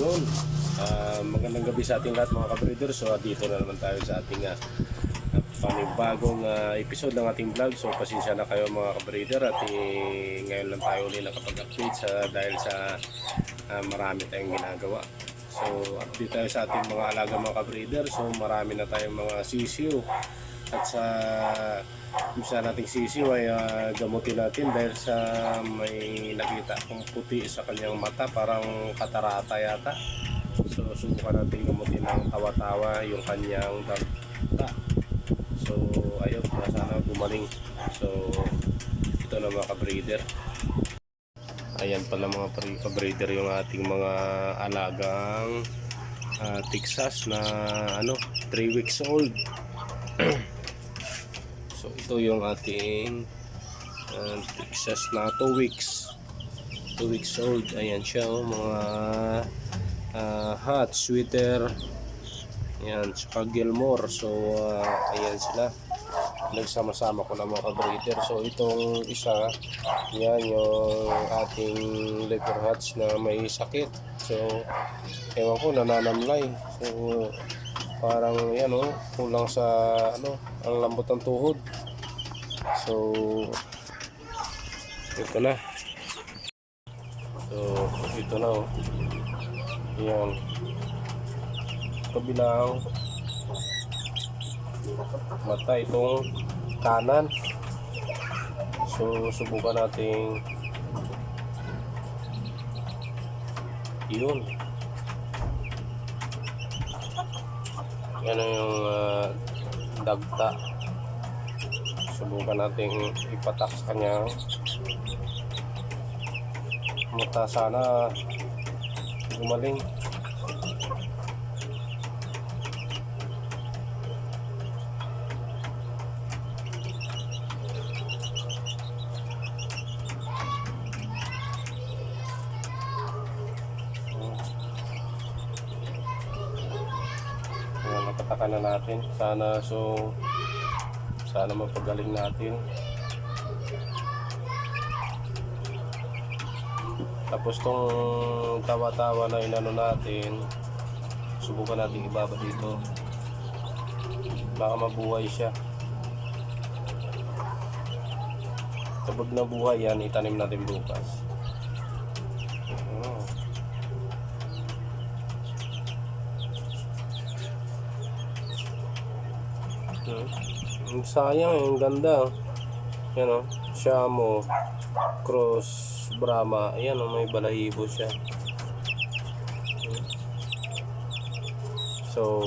Yun. Ah, magandang gabi sa ating lahat mga kabreeder. So dito na naman tayo sa ating ah, panibagong ah, episode ng ating vlog. So pasensya na kayo mga kabreeder at eh, ngayon lang tayo ulit nakapag-update sa, dahil sa ah, marami tayong ginagawa. So update tayo sa ating mga alaga mga kabreeder. So marami na tayong mga sisiyo at sa isa nating sisiyo ay ah, gamutin natin dahil sa may nakita akong puti sa kanyang mata parang katarata yata. So subukan natin gamutin ng tawa-tawa yung kanyang dagta so ayun sana gumaling. So ito na mga kabreeder. Ayan pala mga kabreeder yung ating mga alagang ah, Texas na ano 3 weeks old So ito yung ating uh, Texas na 2 weeks. 2 weeks old. Ayan siya oh, mga uh, hot sweater. Ayan, saka Gilmore. So uh, ayan sila. Nagsama-sama ko na mga kabreeder. So itong isa, yan yung ating liver hats na may sakit. So ewan ko nananamlay. So parang yan oh, kulang sa ano, ang lambot ng tuhod. So ito na. So ito na oh. Yan. Kabilang mata itong kanan. So subukan nating yun. Yan yung ah, dagta. Subukan nating ipatak sa kanya. Mata sana gumaling. Ayan, napatakan na natin. Sana so sana mapagaling natin. Tapos tong tawa-tawa na inano natin, subukan natin ibaba dito. Baka mabuhay siya. Kapag nabuhay yan, itanim natin bukas. Oh. Hmm. Ang sayang eh, ang ganda. Yan o, Shamo, Cross, Brahma. Ayan o, may balahibo siya. So,